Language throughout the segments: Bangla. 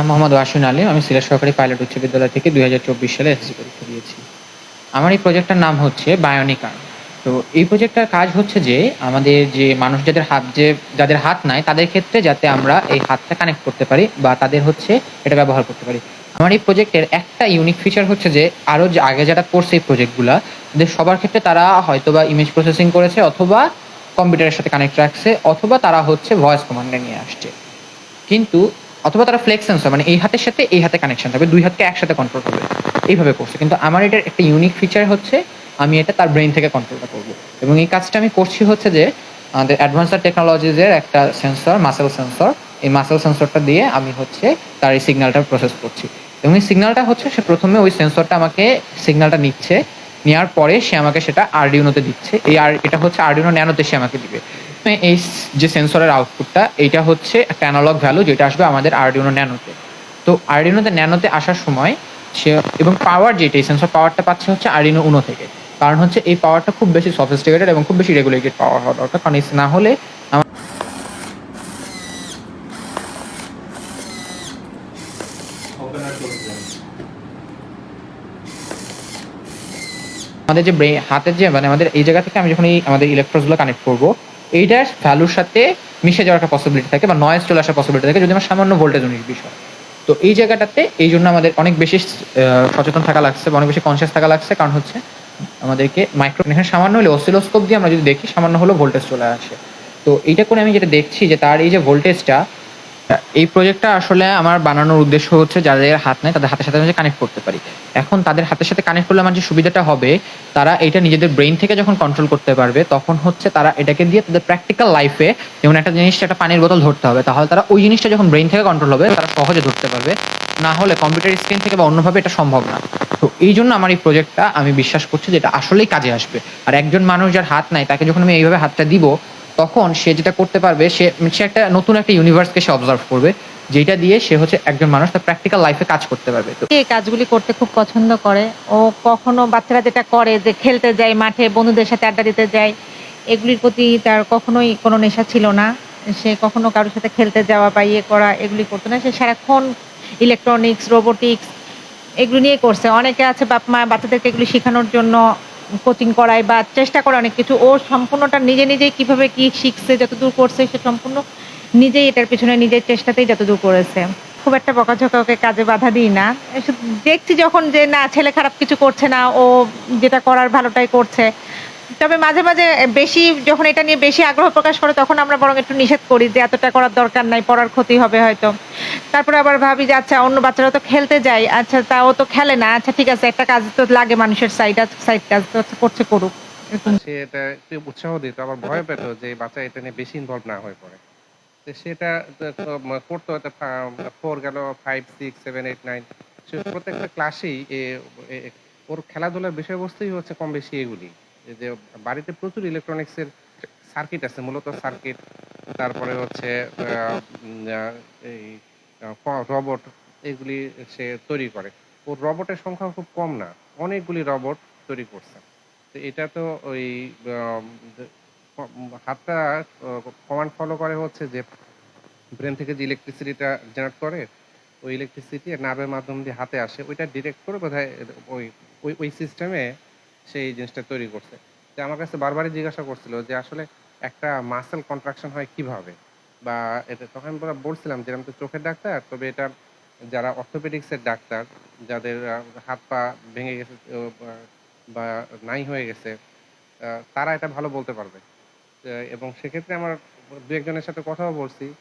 নাম মোহাম্মদ ওয়াসিন আলী। আমি সিলেট সরকারি পাইলট উচ্চ বিদ্যালয় থেকে দুই হাজার চব্বিশ সালে এসএসসি পরীক্ষা দিয়েছি। আমার এই প্রজেক্টটার নাম হচ্ছে বায়োনিক। আর্ম তো এই প্রজেক্টটার কাজ হচ্ছে যে, আমাদের যে মানুষ যাদের হাত যে, যাদের হাত নাই, তাদের ক্ষেত্রে যাতে আমরা এই হাতটা কানেক্ট করতে পারি বা তাদের হচ্ছে এটা ব্যবহার করতে পারি। আমার এই প্রজেক্টের একটা ইউনিক ফিচার হচ্ছে যে, আরও যে আগে যারা করছে এই প্রজেক্টগুলো তাদের সবার ক্ষেত্রে তারা হয়তো বা ইমেজ প্রসেসিং করেছে অথবা কম্পিউটারের সাথে কানেক্ট রাখছে, অথবা তারা হচ্ছে ভয়েস কমান্ডে নিয়ে আসছে। কিন্তু অথবা তারা ফ্লেক্স সেন্সর মানে এই হাতের সাথে এই হাতে কানেকশন থাকবে, দুই হাতকে একসাথে কন্ট্রোল করবে। এইভাবে করছে। কিন্তু আমার এটার একটা ইউনিক ফিচার হচ্ছে, আমি এটা তার ব্রেন থেকে কন্ট্রোলটা করব। এবং এই কাজটা আমি করছি হচ্ছে যে, আমাদের অ্যাডভান্সার টেকনোলজিজের একটা সেন্সর মাসেল সেন্সর এই মাসেল সেন্সরটা দিয়ে আমি হচ্ছে তার এই সিগন্যালটা প্রসেস করছি। এবং এই সিগন্যালটা হচ্ছে, সে প্রথমে ওই সেন্সরটা আমাকে সিগন্যালটা নিচ্ছে। নেওয়ার পরে সে আমাকে সেটা আরডিউনোতে দিচ্ছে। এই আর, এটা হচ্ছে আরডিউনো ন্যানোতে সে আমাকে দিবে। এই যে সেন্সরের আউটপুটটা এইটা হচ্ছে একটা অ্যানালগ ভ্যালু যেটা আসবে আমাদের আরডিউনো ন্যানোতে তো আরডিউনোতে ন্যানোতে আসার সময় সে, এবং পাওয়ার যেটা, এই সেন্সর পাওয়ারটা পাচ্ছে হচ্ছে আরডিউনো উনো থেকে। কারণ হচ্ছে এই পাওয়ারটা খুব বেশি সফিস্টিকেটেড এবং খুব বেশি রেগুলেটেড পাওয়ার হওয়া দরকার। কারণ না হলে আমাদের যে হাতের যে মানে আমাদের এই জায়গা থেকে আমি যখন এই, আমাদের ইলেকট্রোসগুলো কানেক্ট করব এইটার ভ্যালুর সাথে মিশে যাওয়ার একটা পসিবিলিটি থাকে বা নয়েজ চলে আসার পসিবিলিটি থাকে, যদি আমার সামান্য ভোল্টেজ উনিশ বিশ হয় তো এই জায়গাটাতে এই জন্য আমাদের অনেক বেশি সচেতন থাকা লাগছে বা অনেক বেশি কনসিয়াস থাকা লাগছে। কারণ হচ্ছে আমাদেরকে মাইক্রো এখানে সামান্য হলে অসিলোস্কোপ দিয়ে আমরা যদি দেখি, সামান্য হলেও ভোল্টেজ চলে আসে। তো এইটা করে আমি যেটা দেখছি যে তার এই যে ভোল্টেজটা এই প্রজেক্টটা আসলে আমার বানানোর উদ্দেশ্য হচ্ছে যাদের হাত নেই, তাদের হাতের সাথে কানেক্ট করতে পারি। এখন তাদের হাতের সাথে কানেক্ট করলে আমার যে সুবিধাটা হবে, তারা এটা নিজেদের ব্রেন থেকে যখন কন্ট্রোল করতে পারবে, তখন হচ্ছে তারা এটাকে দিয়ে তাদের প্র্যাকটিক্যাল লাইফে যেমন একটা জিনিস, একটা পানির বোতল ধরতে হবে, তাহলে তারা ওই জিনিসটা যখন ব্রেন থেকে কন্ট্রোল হবে, তারা সহজে ধরতে পারবে। না হলে কম্পিউটার স্ক্রিন থেকে বা অন্যভাবে এটা সম্ভব না। তো এই জন্য আমার এই প্রজেক্টটা আমি বিশ্বাস করছি যে এটা আসলেই কাজে আসবে। আর একজন মানুষ যার হাত নাই, তাকে যখন আমি এইভাবে হাতটা দিব তখন সে যেটা করতে পারবে, সে সে একটা নতুন একটা ইউনিভার্সকে সে অবজার্ভ করবে যেটা দিয়ে সে হচ্ছে একজন মানুষ তার প্র্যাকটিক্যাল লাইফে কাজ করতে পারবে। তো এই কাজগুলি করতে খুব পছন্দ করে। ও কখনো বাচ্চারা যেটা করে যে খেলতে যায় মাঠে, বন্ধুদের সাথে আড্ডা দিতে যায়, এগুলির প্রতি তার কখনোই কোনো নেশা ছিল না। সে কখনো কারোর সাথে খেলতে যাওয়া বা ইয়ে করা এগুলি করতো না। সে সারাক্ষণ ইলেকট্রনিক্স রোবোটিক্স এগুলো নিয়ে করছে। অনেকে আছে বাপ মা বাচ্চাদেরকে এগুলি শেখানোর জন্য কোচিং করায় বা চেষ্টা করে অনেক কিছু। ও সম্পূর্ণটা নিজে নিজেই কীভাবে কি শিখছে, যতদূর করছে, সে সম্পূর্ণ নিজেই এটার পিছনে নিজের চেষ্টাতেই যতদূর করেছে। খুব একটা বকাঝকা ওকে কাজে বাধা দিই না। দেখছি যখন যে, না, ছেলে খারাপ কিছু করছে না, ও যেটা করার ভালোটাই করছে। তবে মাঝে মাঝে বেশি যখন এটা নিয়ে বেশি আগ্রহ প্রকাশ করে, তখন আমরা বরং একটু নিষেধ করি যে, এতটা করার দরকার নাই, পড়ার ক্ষতি হবে হয়তো। তারপরে আবার ভাবি যে আচ্ছা অন্য বাচ্চারা তো খেলতে যায়। আচ্ছা তাও তো খেলে না। আচ্ছা ঠিক আছে, একটা কাজ তো লাগে মানুষের সাইড সাইড কাজ তো করছে করুক। সে এটা একটু উৎসাহ দিত। আবার ভয় পেত যে বাচ্চা এটা নিয়ে বেশি ইনভলভ না হয়ে পড়ে। তো সেটা করতো হয়তো ফোর গেল five six seven eight nine সে প্রত্যেকটা ক্লাসেই ওর খেলাধুলার বিষয়বস্তুই হচ্ছে কম বেশি এগুলি। যে, বাড়িতে প্রচুর ইলেকট্রনিক্সের সার্কিট আছে, মূলত সার্কিট তারপরে হচ্ছে এই রবট এগুলি সে তৈরি করে। ওর রবটের সংখ্যা খুব কম না, অনেকগুলি রবট তৈরি করছে। তো এটা তো ওই হাতটা কমান্ড ফলো করে হচ্ছে যে ব্রেন থেকে যে ইলেকট্রিসিটিটা জেনারেট করে, ওই ইলেকট্রিসিটি নার্ভের মাধ্যম দিয়ে হাতে আসে, ওইটা ডিরেক্ট করে বোধহয় ওই ওই ওই সিস্টেমে সেই জিনিসটা তৈরি করছে। তো আমার কাছে বারবারই জিজ্ঞাসা করছিল যে আসলে একটা মাসেল কন্ট্রাকশন হয় কীভাবে? বা এটা তখন আমি বলা- বলছিলাম যে আমি চোখের ডাক্তার, তবে এটা যারা অর্থোপেডিক্সের ডাক্তার, যাদের হাত পা ভেঙে গেছে বা- নাই হয়ে গেছে তারা এটা ভালো বলতে পারবে। এবং সেক্ষেত্রে আমার দু একজনের সাথে কথাও বলছি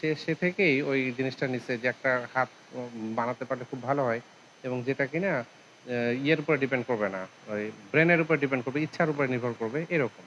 সে সে থেকেই ওই জিনিসটা নিচ্ছে যে একটা হাত বানাতে পারলে খুব ভালো হয় এবং যেটা কিনা ইয়ের উপরে ডিপেন্ড করবে না, ওই ব্রেনের উপর ডিপেন্ড করবে, ইচ্ছার উপরে নির্ভর করবে, এরকম।